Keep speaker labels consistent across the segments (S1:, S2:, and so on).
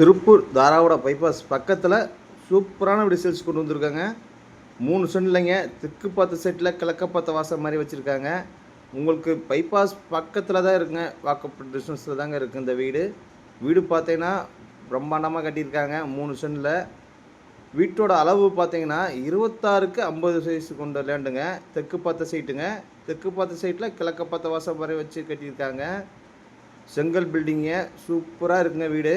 S1: Tiruppur தாராவோட bypass பக்கத்தில் சூப்பரான வீடு சேல்ஸ் கொண்டு வந்திருக்காங்க. மூணு சென்ட் இல்லைங்க. தெற்கு பார்த்த செட்டில் கிழக்க பார்த்த வாசல் மாதிரி வச்சுருக்காங்க. உங்களுக்கு பைபாஸ் பக்கத்தில் தான் இருக்குங்க. வாக்கப் டிஸ்டன்ஸில் தாங்க இருக்குது இந்த வீடு. வீடு பார்த்தீங்கன்னா பிரம்மாண்டமாக கட்டியிருக்காங்க. மூணு சென்டில் வீட்டோட அளவு பார்த்தீங்கன்னா இருபத்தாறுக்கு ஐம்பது சைஸ் கொண்ட லேண்டுங்க தெற்கு பார்த்த சைட்டுங்க தெற்கு பார்த்த சைட்டில் கிழக்க பார்த்த வாசல் மாதிரி வச்சு கட்டியிருக்காங்க. செங்கல் பில்டிங்க சூப்பராக இருக்குங்க வீடு.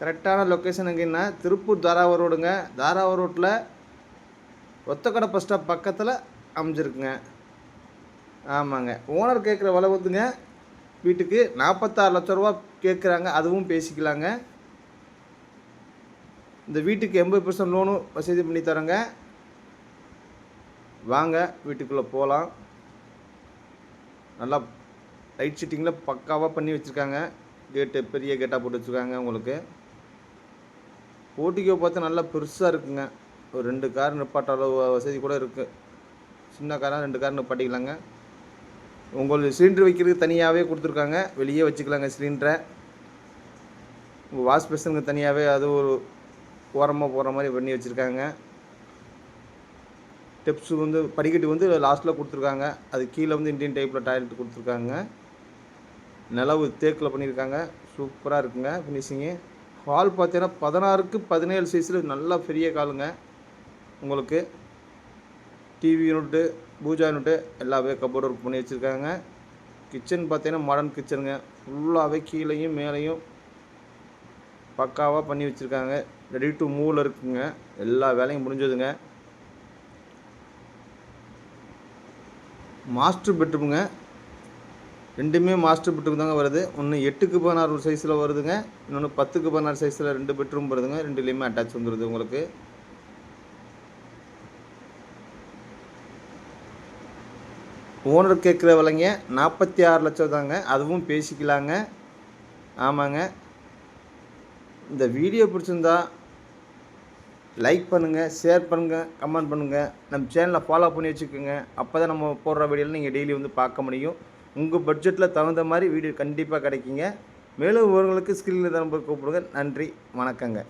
S1: கரெக்டான லொக்கேஷன் எங்கன்னா திருப்பூர் தாராவூர் ரோடுங்க. தாராவூர் ரோட்டில் ஒத்தக்கடை பஸ் ஸ்டாப் பக்கத்தில் அமைஞ்சிருக்குங்க. ஆமாங்க. ஓனர் கேட்குற விலை வந்துங்க. வீட்டுக்கு நாற்பத்தாறு லட்ச ரூபா கேட்குறாங்க அதுவும் பேசிக்கலாங்க. இந்த வீட்டுக்கு எண்பது பர்சன்ட் லோனும் வசதி பண்ணி தரேங்க. வாங்க வீட்டுக்குள்ளே போகலாம் நல்லா லைட் செட்டிங்கில் பக்காவாக பண்ணி வச்சுருக்காங்க. கேட்டு பெரிய கேட்டாக போட்டு வச்சுருக்காங்க உங்களுக்கு. ஓட்டிக்கோ பார்த்து நல்லா பெருசாக இருக்குங்க. ஒரு ரெண்டு கார் நிப்பாட்ட அளவு வசதி கூட இருக்குது சின்ன காராக ரெண்டு கார் நிப்பாட்டிக்கலாங்க. உங்களுக்கு சிலிண்டர் வைக்கிறதுக்கு தனியாகவே கொடுத்துருக்காங்க. வெளியே வச்சுக்கலாங்க சிலிண்டரை. உங்கள் வாஷ் பேஷனுக்கு தனியாகவே அது ஒரு ஓரமாக போகிற மாதிரி பண்ணி வச்சுருக்காங்க. ஸ்டெப்ஸு வந்து படிக்கட்டு வந்து லாஸ்ட்டில் கொடுத்துருக்காங்க. அது கீழே வந்து இந்தியன் டைப்பில் டாய்லெட் கொடுத்துருக்காங்க. நிலவு தேக்கில் பண்ணியிருக்காங்க. சூப்பராக இருக்குங்க ஃபினிஷிங்கு பால் பார்த்தீங்கன்னா பதினாறுக்கு பதினேழு சைஸில் நல்லா பெரிய காலுங்க. உங்களுக்கு டிவி யூனிட்டு பூஜா யூனிட்டு எல்லாமே கபோர்டு ஒர்க் பண்ணி வச்சுருக்காங்க. கிச்சன் பார்த்தீங்கன்னா மாடர்ன் கிச்சனுங்க ஃபுல்லாகவே கீழேயும் மேலேயும் பக்காவாக பண்ணி வச்சுருக்காங்க. ரெடி டு மூவில் இருக்குங்க. எல்லா வேலையும் முடிஞ்சதுங்க. மாஸ்டர் பெட்ரூமுங்க ரெண்டுமே மாஸ்டர் பெட்ரூம் தாங்க வருது. ஒன்று எட்டுக்கு பதினாறு சைஸில் வருதுங்க. இன்னொன்று பத்துக்கு பதினாறு சைஸில் ரெண்டு பெட்ரூம் வருதுங்க. ரெண்டுலேயுமே அட்டாச் வந்துடுது உங்களுக்கு. ஓனர் கேட்குற விலைங்க நாற்பத்தி ஆறு லட்சம் தாங்க. அதுவும் பேசிக்கலாங்க. ஆமாங்க. இந்த வீடியோ பிடிச்சிருந்தா லைக் பண்ணுங்கள் ஷேர் பண்ணுங்கள் கமெண்ட் பண்ணுங்கள் நம்ம சேனலை ஃபாலோ பண்ணி வச்சுக்கோங்க. அப்போ தான் நம்ம போடுற வீடியோவில் நீங்கள் டெய்லி வந்து பார்க்க முடியும். உங்கள் பட்ஜெட்டில் தகுந்த மாதிரி வீடியோ கண்டிப்பாக கிடைக்குங்க. மேலும் விவரங்களுக்கு ஸ்கிரீனில் நம்பர் கூப்பிடுங்க. நன்றி வணக்கங்க.